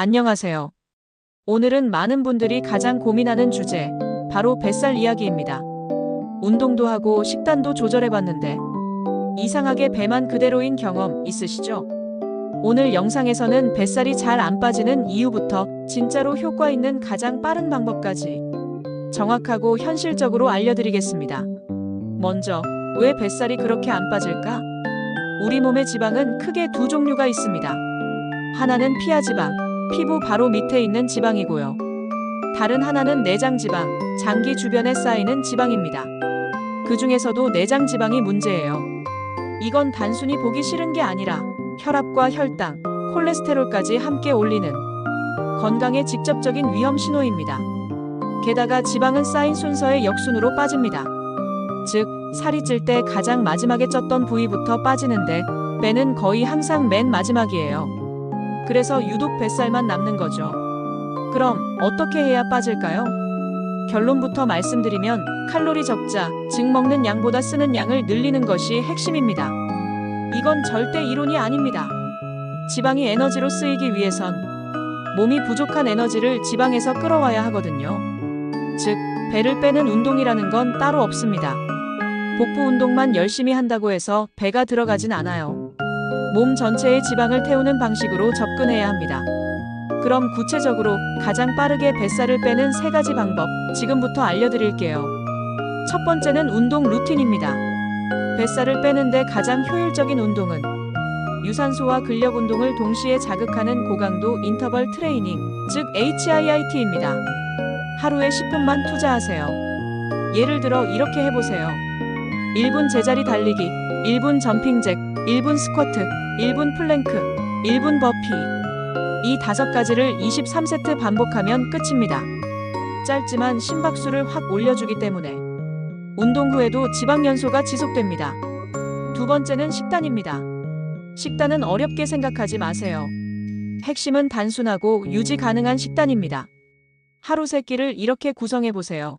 안녕하세요. 오늘은 많은 분들이 가장 고민하는 주제, 바로 뱃살 이야기입니다. 운동도 하고 식단도 조절해봤는데, 이상하게 배만 그대로인 경험 있으시죠? 오늘 영상에서는 뱃살이 잘 안 빠지는 이유부터 진짜로 효과 있는 가장 빠른 방법까지 정확하고 현실적으로 알려드리겠습니다. 먼저, 왜 뱃살이 그렇게 안 빠질까? 우리 몸의 지방은 크게 두 종류가 있습니다. 하나는 피하 지방, 피부 바로 밑에 있는 지방이고요. 다른 하나는 내장 지방, 장기 주변에 쌓이는 지방입니다. 그 중에서도 내장 지방이 문제예요. 이건 단순히 보기 싫은 게 아니라 혈압과 혈당, 콜레스테롤까지 함께 올리는 건강에 직접적인 위험 신호입니다. 게다가 지방은 쌓인 순서의 역순으로 빠집니다. 즉, 살이 찔 때 가장 마지막에 쪘던 부위부터 빠지는데 배는 거의 항상 맨 마지막이에요. 그래서 유독 뱃살만 남는 거죠. 그럼 어떻게 해야 빠질까요? 결론부터 말씀드리면 칼로리 적자, 즉 먹는 양보다 쓰는 양을 늘리는 것이 핵심입니다. 이건 절대 이론이 아닙니다. 지방이 에너지로 쓰이기 위해선 몸이 부족한 에너지를 지방에서 끌어와야 하거든요. 즉, 배를 빼는 운동이라는 건 따로 없습니다. 복부 운동만 열심히 한다고 해서 배가 들어가진 않아요. 몸 전체의 지방을 태우는 방식으로 접근해야 합니다. 그럼 구체적으로 가장 빠르게 뱃살을 빼는 세 가지 방법 지금부터 알려드릴게요. 첫 번째는 운동 루틴입니다. 뱃살을 빼는데 가장 효율적인 운동은 유산소와 근력 운동을 동시에 자극하는 고강도 인터벌 트레이닝, 즉 HIIT입니다. 하루에 10분만 투자하세요. 예를 들어 이렇게 해보세요. 1분 제자리 달리기, 1분 점핑잭, 1분 스쿼트, 1분 플랭크, 1분 버피. 이 다섯 가지를 23세트 반복하면 끝입니다. 짧지만 심박수를 확 올려주기 때문에 운동 후에도 지방 연소가 지속됩니다. 두 번째는 식단입니다. 식단은 어렵게 생각하지 마세요. 핵심은 단순하고 유지 가능한 식단입니다. 하루 세 끼를 이렇게 구성해 보세요.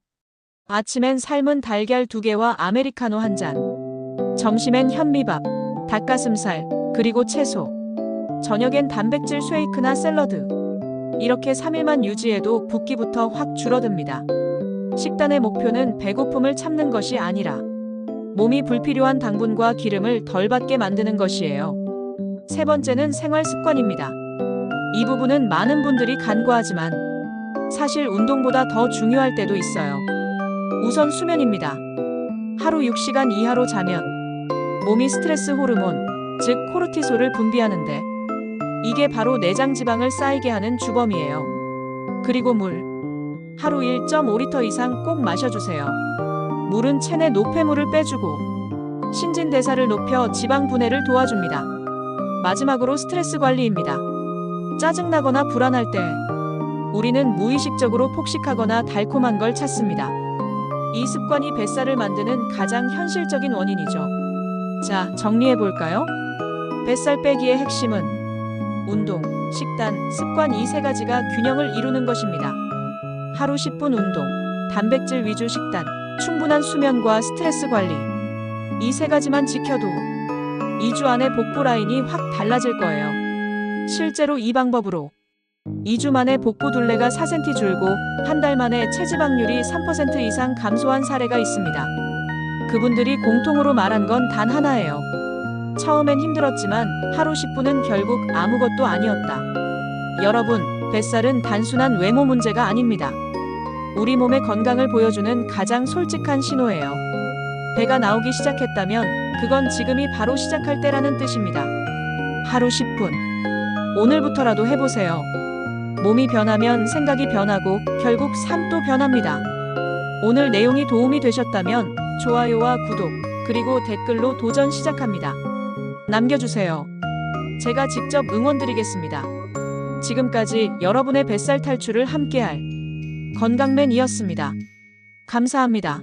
아침엔 삶은 달걀 두 개와 아메리카노 한 잔. 점심엔 현미밥, 닭가슴살, 그리고 채소. 저녁엔 단백질 쉐이크나 샐러드. 이렇게 3일만 유지해도 붓기부터 확 줄어듭니다. 식단의 목표는 배고픔을 참는 것이 아니라 몸이 불필요한 당분과 기름을 덜 받게 만드는 것이에요. 세 번째는 생활 습관입니다. 이 부분은 많은 분들이 간과하지만 사실 운동보다 더 중요할 때도 있어요. 우선 수면입니다. 하루 6시간 이하로 자면 몸이 스트레스 호르몬, 즉 코르티솔을 분비하는데 이게 바로 내장 지방을 쌓이게 하는 주범이에요. 그리고 물. 하루 1.5리터 이상 꼭 마셔주세요. 물은 체내 노폐물을 빼주고 신진대사를 높여 지방 분해를 도와줍니다. 마지막으로 스트레스 관리입니다. 짜증나거나 불안할 때 우리는 무의식적으로 폭식하거나 달콤한 걸 찾습니다. 이 습관이 뱃살을 만드는 가장 현실적인 원인이죠. 자, 정리해 볼까요? 뱃살 빼기의 핵심은 운동, 식단, 습관 이 세 가지가 균형을 이루는 것입니다. 하루 10분 운동, 단백질 위주 식단, 충분한 수면과 스트레스 관리. 이 세 가지만 지켜도 2주 안에 복부 라인이 확 달라질 거예요. 실제로 이 방법으로 2주 만에 복부 둘레가 4cm 줄고 한 달 만에 체지방률이 3% 이상 감소한 사례가 있습니다. 그분들이 공통으로 말한 건 단 하나예요. 처음엔 힘들었지만 하루 10분은 결국 아무것도 아니었다. 여러분, 뱃살은 단순한 외모 문제가 아닙니다. 우리 몸의 건강을 보여주는 가장 솔직한 신호예요. 배가 나오기 시작했다면 그건 지금이 바로 시작할 때라는 뜻입니다. 하루 10분. 오늘부터라도 해보세요. 몸이 변하면 생각이 변하고 결국 삶도 변합니다. 오늘 내용이 도움이 되셨다면 좋아요와 구독, 그리고 댓글로 도전 시작합니다. 남겨주세요. 제가 직접 응원드리겠습니다. 지금까지 여러분의 뱃살 탈출을 함께할 건강맨이었습니다. 감사합니다.